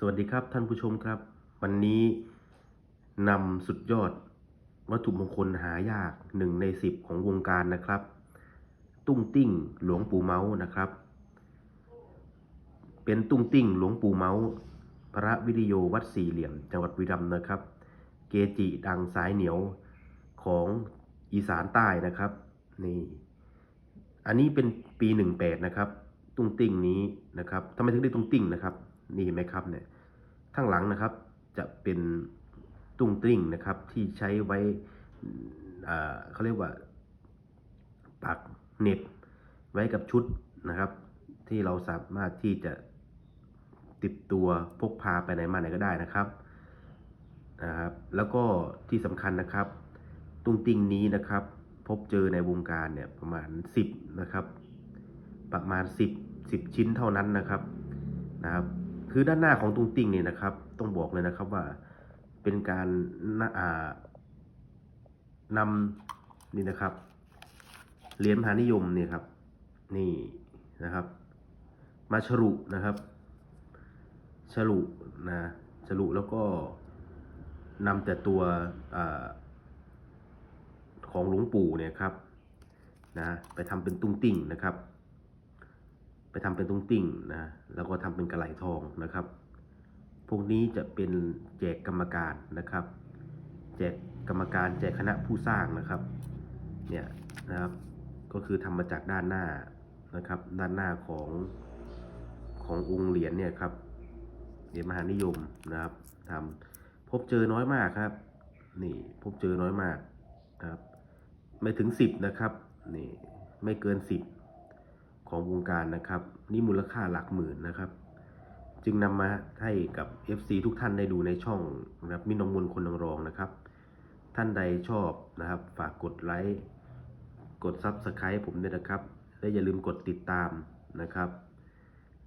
สวัสดีครับท่านผู้ชมครับ วันนี้นำสุดยอดวัตถุมงคลหายากหนึ่งในสิบของวงการนะครับ ตุ้งติ้งหลวงปู่เมาส์นะครับ เป็นตุ้งติ้งหลวงปู่เมาส์พระวิริโยวัดสี่เหลี่ยมจังหวัดบุรีรัมย์นะครับ เกจิดังสายเหนียวของอีสานใต้นะครับนี่อันนี้เป็นปีหนึ่งแปดนะครับ ตุ้งติ้งนี้นะครับทำไมถึงได้ตุ้งติ้งนะครับ นี่เห็นไหมครับเนี่ยข้างหลังนะครับจะเป็นตุ้งติ้งนะครับที่ใช้ไว้เขาเรียกว่าปักเน็บไว้กับชุดนะครับ ที่เราสามารถที่จะติดตัวพกพาไปไหนมาไหนก็ได้นะครับนะครับ แล้วก็ที่สำคัญนะครับ ตุ้งติ้งนี้นะครับ พบเจอในวงการเนี่ยประมาณ 10 นะครับ ประมาณ 10 10 ชิ้นเท่านั้นนะครับนะครับ คือด้านหน้าของตุ้งติ้งเนี่ยนะครับ ต้องบอกเลยนะครับว่าเป็นการนานำนี่นะครับเหรียญมหานิยมเนี่ยครับ นี่นะครับ มาฉลุนะครับฉลุนะฉลุแล้วก็นำแต่ตัวอของหลวงปู่เนี่ยครับนะไปทำเป็นตุ้งติ้งนะครับ ทำเป็นตุ้งติ้งนะแล้วก็ทำเป็นกระไหลทองนะครับ พวกนี้จะเป็นแจกกรรมการนะครับ แจกกรรมการแจกคณะผู้สร้างนะครับเนี่ยนะครับ ก็คือทำมาจากด้านหน้านะครับ ด้านหน้าของขององค์เหรียญเนี่ยครับเหรียญมหานิยมนะครับทำพบเจอน้อยมากครับ นี่พบเจอน้อยมากครับ ไม่ถึงสิบนะครับ นี่ไม่เกินสิบ ของวงการนะครับ นี่มูลค่าหลักหมื่นนะครับ จึงนำมาให้กับ FC ทุกท่านได้ดูในช่องนะครับมินองมนคนนางรองนะครับ ท่านใดชอบนะครับ ฝากกดไลค์กด Subscribe ผมด้วยนะครับ และอย่าลืมกดติดตามนะครับ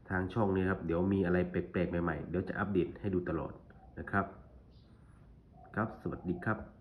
ทางช่องนี้ครับเดี๋ยวมีอะไรแปลกๆใหม่ๆ เดี๋ยวจะอัปเดตให้ดูตลอดนะครับ ครับสวัสดีครับ